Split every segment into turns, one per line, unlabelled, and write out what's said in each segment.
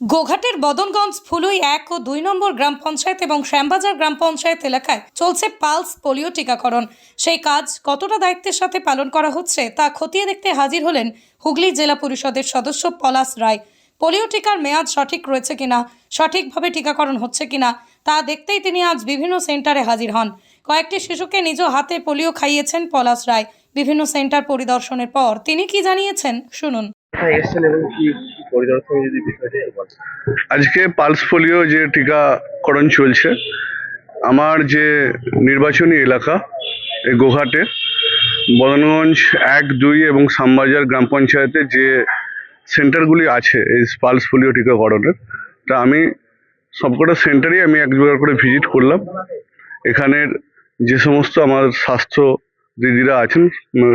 গোঘাটের বদনগঞ্জ ফুলুই এক ও দুই নম্বর গ্রাম পঞ্চায়েত এবং শ্যামবাজার গ্রাম পঞ্চায়েত এলাকায় চলছে পালস পোলিও টিকাকরণ। সেই কাজ কতটা দায়িত্বের সাথে পালন করা হচ্ছে তা খতিয়ে দেখতে হাজির হলেন হুগলি জেলা পরিষদের সদস্য পলাশ রায়। পোলিও টিকার মেয়াদ সঠিক রয়েছে কিনা, সঠিকভাবে টিকাকরণ হচ্ছে কিনা, তা দেখতেই তিনি আজ বিভিন্ন সেন্টারে হাজির হন। কয়েকটি শিশুকে নিজ হাতে পোলিও খাইয়েছেন পলাশ রায়। বিভিন্ন সেন্টার পরিদর্শনের পর তিনি কি জানিয়েছেন, শুনুন।
কোথায় এসেছেন এবং কি পরিদর্শন যদি বিষয়টা
আজকে পালস পোলিও যে টিকাকরণ চলছে, আমার যে নির্বাচনী এলাকা, এই গোঘাটে, বদনগঞ্জ এক, দুই এবং সামবাজার গ্রাম পঞ্চায়েতে যে সেন্টারগুলি আছে, এই পালস পোলিও টিকাকরণের তা আমি সবকটা সেন্টারই আমি একবার করে ভিজিট করলাম। এখানের যে সমস্ত আমার স্বাস্থ্য দিদিরা আছেন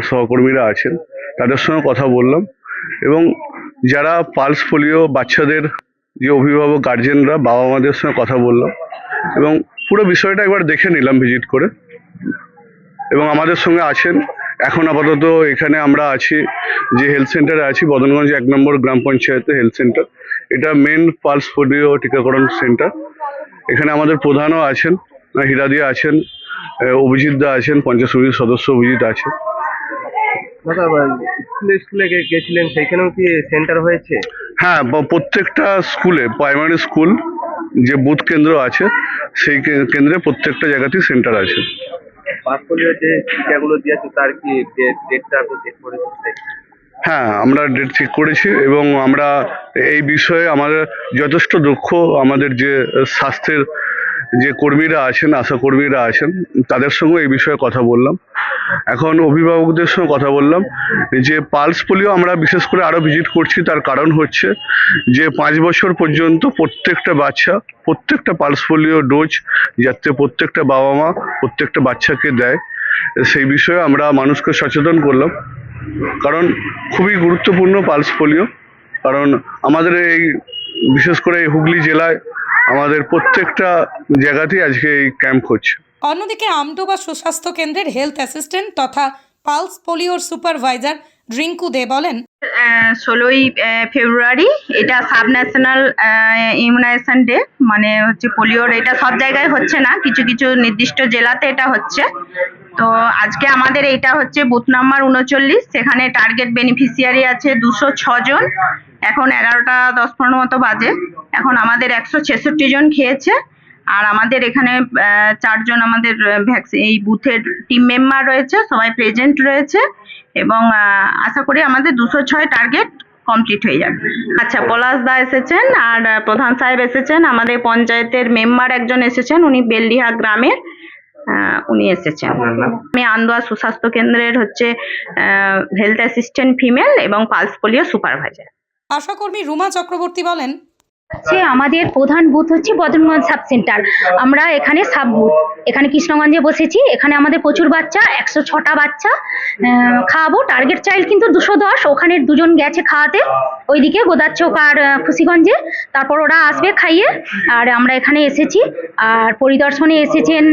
সহকর্মীরা আছেন, তাদের সঙ্গে কথা বললাম। এবং যারা পালস পোলিও বাচ্চাদের যে অভিভাবক গার্জেনরা বাবা মাদের সঙ্গে কথা বললাম এবং পুরো বিষয়টা একবার দেখে নিলাম ভিজিট করে। এবং আমাদের সঙ্গে আছেন, এখন আপাতত এখানে আমরা আছি, যে হেলথ সেন্টারে আছি, বদনগঞ্জ এক নম্বর গ্রাম পঞ্চায়েতে হেলথ সেন্টার এটা মেন পালস পোলিও টিকাকরণ সেন্টার এখানে আমাদের প্রধানও আছেন, হীরাদিয়া আছেন অভিজিৎ দা আছেন, পঞ্চায়েত সমিতির সদস্য অভিজিৎ আছে।
দাদা স্কুলে স্কুলে গেছিলেন সেইখানেও কি সেন্টার হয়েছে?
হ্যাঁ প্রত্যেকটা স্কুলে প্রাইমারি স্কুল যে বুথ কেন্দ্র আছে সেই কেন্দ্রে প্রত্যেকটা জায়গাতেই সেন্টার আছে।
পাস পোলিও যে টিকাগুলো দিয়েছে তার কি ডেটটা আপনি চেক করেছেন
হ্যাঁ আমরা ডেট চেক করেছি এবং আমরা এই বিষয়ে আমাদের যথেষ্ট দক্ষ আমাদের যে স্বাস্থ্যের যে কর্মীরা আছেন, আশা কর্মীরা আছেন, তাদের সঙ্গে এই বিষয়ে কথা বললাম। এখন অভিভাবকদের সঙ্গে কথা বললাম যে পালস পোলিও আমরা বিশেষ করে আরও ভিজিট করছি, তার কারণ হচ্ছে যে পাঁচ বছর পর্যন্ত প্রত্যেকটা বাচ্চা, প্রত্যেকটা পালস পোলিও ডোজ যাতে প্রত্যেকটা বাবা মা প্রত্যেকটা বাচ্চাকে দেয়, সেই বিষয়ে আমরা মানুষকে সচেতন করলাম। কারণ খুবই গুরুত্বপূর্ণ পালস পোলিও, কারণ আমাদের এই, বিশেষ করে এই হুগলি জেলায় আমাদের প্রত্যেকটা জায়গাতেই আজকে এই ক্যাম্প হচ্ছে।
অন্যদিকে আমডোবা সুস্বাস্থ্য কেন্দ্রের হেলথ অ্যাসিস্ট্যান্ট তথা পালস পোলিওর সুপারভাইজার রিঙ্কু দে বলেন
ষোলোই ফেব্রুয়ারি এটা সাব ন্যাশনাল ইমিউনাইজেশন ডে মানে হচ্ছে পোলিওর এটা সব জায়গায় হচ্ছে না কিছু কিছু নির্দিষ্ট জেলাতে এটা হচ্ছে। তো আজকে আমাদের এইটা হচ্ছে বুথ নাম্বার উনচল্লিশ সেখানে টার্গেট বেনিফিশিয়ারি আছে দুশো জন এখন এগারোটা দশ পনেরো মতো বাজে। এখন আমাদের একশো ছেষট্টি জন খেয়েছে। আর আমাদের এখানে চারজন আমাদের ভ্যাকসিন এই বুথের টিম মেম্বার রয়েছে সবাই প্রেজেন্ট রয়েছে। এবং আশা করি আমাদের দুশো ছয় টার্গেট কমপ্লিট হয়ে যাবে। আচ্ছা পলাশ দা এসেছেন আর প্রধান সাহেব এসেছেন। আমাদের পঞ্চায়েতের মেম্বার একজন এসেছেন উনি বেলডিহা গ্রামের উনি এসেছেন। আমি আন্দোয়া সুস্বাস্থ্য কেন্দ্রের হচ্ছে হেলথ অ্যাসিস্ট্যান্ট ফিমেল এবং পালস পোলিও সুপারভাইজার
আশাকর্মী রুমা চক্রবর্তী বলেন
আমাদের প্রধান বুথ হচ্ছে বদরগঞ্জ সাব সেন্টার। আমরা এখানে সাব বুথ। এখানে কৃষ্ণগঞ্জে বসেছি। এখানে আমাদের প্রচুর বাচ্চা, একশো ছটা বাচ্চা। খাওয়াবো। টার্গেট চাইল্ড কিন্তু দুশো দশ। ওখানে দুজন গেছে খাওয়াতে। ওইদিকে গোদাচ্চক আর খুশিগঞ্জে। তারপর ওরা আসবে খাইয়ে। আর আমরা এখানে এসেছি। আর পরিদর্শনে এসেছেন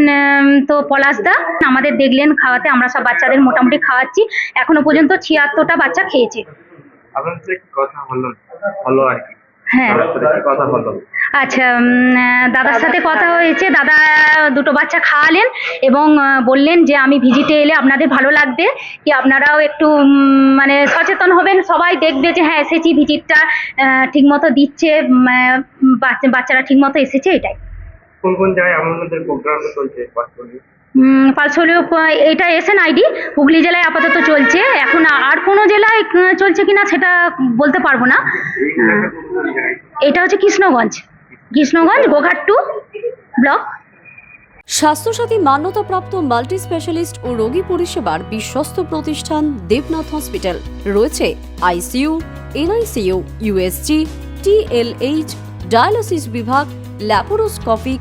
তো পলাশদা আমাদের দেখলেন খাওয়াতে। আমরা সব বাচ্চাদের মোটামুটি খাওয়াচ্ছি। এখনও পর্যন্ত ছিয়াত্তরটা বাচ্চা খেয়েছে।
আপনার সাথে কথা হলো হলো আর কি।
হ্যাঁ।
কথা হলো।
আচ্ছা দাদার সাথে কথা হয়েছে দাদা দুটো বাচ্চা খাওয়ালেন এবং বললেন যে আমি ভিজিটে এলে আপনাদের ভালো লাগবে কি আপনারাও একটু মানে সচেতন হবেন সবাই দেখবে যে হ্যাঁ এসেছি ভিজিটটা ঠিকমতো দিচ্ছে বাচ্চারা ঠিকমতো এসেছে এটাই।
কোন কোন জায়গায় আমাদের প্রোগ্রাম চলছে পাস পোলিও
এটা এসএন আইডি হুগলি জেলায় আপাতত চলছে। এখন আর কোনো জেলায় চলছে কিনা সেটা বলতে পারব না। এটা হচ্ছে Krishnaganj. Krishnaganj Goghat two block.
Swasthya Sathi মান্যতাপ্রাপ্ত মাল্টি স্পেশালিস্ট ও রোগী পরিষেবার বিশ্বস্ত প্রতিষ্ঠান দেবনাথ হসপিটাল। রয়েছে ICU NICU USG TLH dialysis বিভাগ ল্যাপারোস্কোপিক